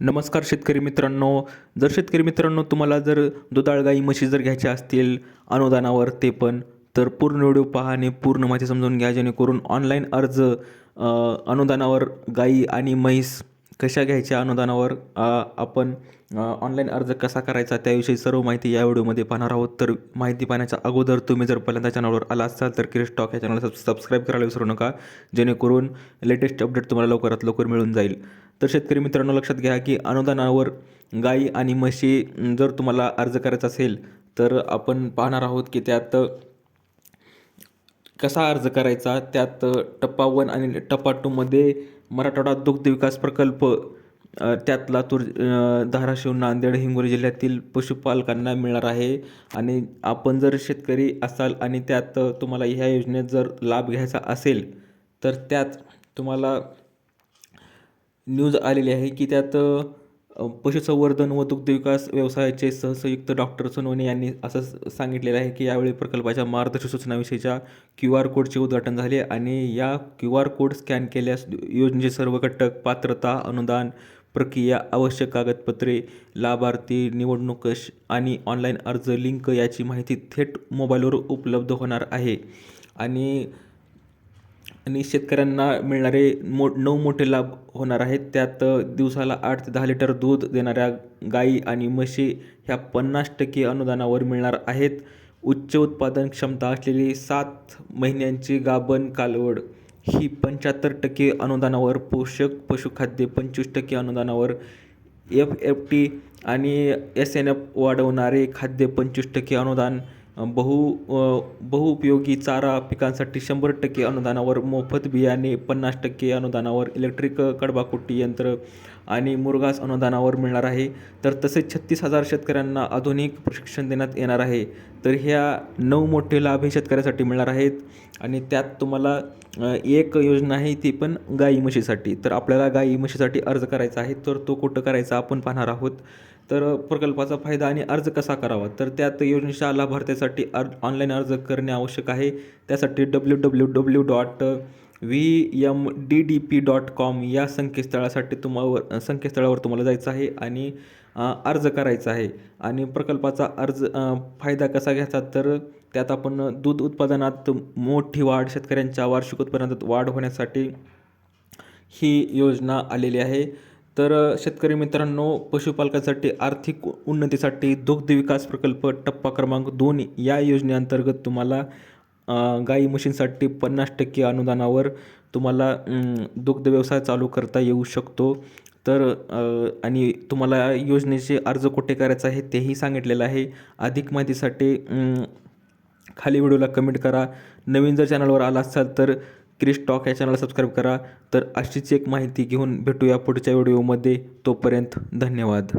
नमस्कार शेतकरी मित्रांनो. जर शेतकरी मित्रांनो तुम्हाला जर दुधाळ गाई म्हशी जर घ्यायच्या असतील अनुदानावर ते पण तर पूर्ण व्हिडिओ पहा आणि पूर्ण माहिती समजून घ्या जेणेकरून ऑनलाईन अर्ज अनुदानावर गाई आणि म्हैस कशा घ्यायच्या अनुदानावर आपण ऑनलाईन अर्ज कसा करायचा त्याविषयी सर्व माहिती या व्हिडिओमध्ये पाहणार आहोत. तर माहिती पाहण्याच्या अगोदर तुम्ही जर पहिल्यांदा चॅनलवर आला असाल तर क्रिश टॉक या चॅनलला सब सबस्क्राईब करायला विसरू नका जेणेकरून लेटेस्ट अपडेट तुम्हाला लवकरात लवकर मिळून जाईल. तर शेतकरी मित्रांनो लक्षात घ्या की अनुदानावर गाई आणि म्हशी जर तुम्हाला अर्ज करायचा असेल तर आपण पाहणार आहोत की त्यात कसा अर्ज करायचा त्यात टप्पा वन आणि टप्पा टूमध्ये मराठवाडा दुग्ध विकास प्रकल्प त्यात लातूर धाराशिव नांदेड हिंगोली जिल्ह्यातील पशुपालकांना मिळणार आहे. आणि आपण जर शेतकरी असाल आणि त्यात तुम्हाला ह्या योजनेत जर लाभ घ्यायचा असेल तर त्यात तुम्हाला न्यूज आलेली आहे की त्यात पशुसंवर्धन व दुग्धविकास व्यवसायाचे सहसंयुक्त डॉक्टर सोनवणे यांनी असं सांगितलेलं आहे की यावेळी प्रकल्पाच्या मार्गदर्शक सूचनाविषयीच्या क्यू आर कोडचे उद्घाटन झाले आणि या क्यू आर कोड स्कॅन केल्यास योजनेचे सर्व घटक पात्रता अनुदान प्रक्रिया आवश्यक कागदपत्रे लाभार्थी निवडणूक आणि ऑनलाईन अर्ज लिंक याची माहिती थेट मोबाईलवर उपलब्ध होणार आहे. आणि आणि शेतकऱ्यांना मिळणारे मो नऊ मोठे लाभ होणार आहेत. त्यात दिवसाला आठ ते दहा लिटर दूध देणाऱ्या गाई आणि म्हशी ह्या पन्नास टक्के अनुदानावर मिळणार आहेत. उच्च उत्पादन क्षमता असलेली सात महिन्यांची गाभण कालवड ही पंच्याहत्तर टक्के अनुदानावर पोषक पशुखाद्य पंचवीस टक्के अनुदानावर एफ एफ टी आणि एस एन एफ वाढवणारे खाद्य पंचवीस टक्के अनुदान बहु बहुउपयोगी चारा पिकांसाठी शंभर टक्के अनुदानावर मोफत बियाणे पन्नास टक्के अनुदानावर इलेक्ट्रिक कडबाकुट्टी यंत्र आणि मुरघास अनुदानावर मिळणार आहे. तर तसेच छत्तीस हजार शेतकऱ्यांना आधुनिक प्रशिक्षण देण्यात येणार आहे. तर ह्या नऊ मोठे लाभ हे शेतकऱ्यासाठी मिळणार आहेत. आणि त्यात तुम्हाला एक योजना आहे ती पण गाई म्हशीसाठी. तर आपल्याला गाई म्हशीसाठी अर्ज करायचा आहे. तर तो कुठं करायचा आपण पाहणार आहोत. तर प्रकल्पाचा फायदा आणि अर्ज कसा करावा? तर त्यात योजनेच्या लाभार्थ्यासाठी अर् ऑनलाईन अर्ज करणे आवश्यक आहे. त्यासाठी W W W dot V M D D P dot com या संकेतस्थळासाठी तुम्हाला संकेतस्थळावर तुम्हाला जायचं आहे आणि अर्ज करायचा आहे. आणि प्रकल्पाचा अर्ज फायदा कसा घ्यायचा तर त्यात आपण दूध उत्पादनात मोठी वाढ शेतकऱ्यांच्या वार्षिक उत्पन्नात वाढ होण्यासाठी ही योजना आलेली आहे. तर शेतकरी मित्रांनो पशुपालकासाठी आर्थिक उन्नतीसाठी दुग्ध विकास प्रकल्प टप्पा क्रमांक दोन या योजनेअंतर्गत तुम्हाला गाई म्हशींसाठी पन्नास टक्के अनुदानावर तुम्हाला दुग्ध व्यवसाय चालू करता येऊ शकतो. तर आणि तुम्हाला योजनेचे अर्ज कुठे करायचा आहे तेही सांगितलेलं आहे. अधिक माहितीसाठी खाली व्हिडिओला कमेंट करा. नवीन जर चॅनलवर आला असाल तर क्रिश टॉक या चॅनलला सबस्क्राईब करा. तर अशीच एक माहिती घेऊन भेटूया पुढच्या व्हिडिओमध्ये तोपर्यंत धन्यवाद.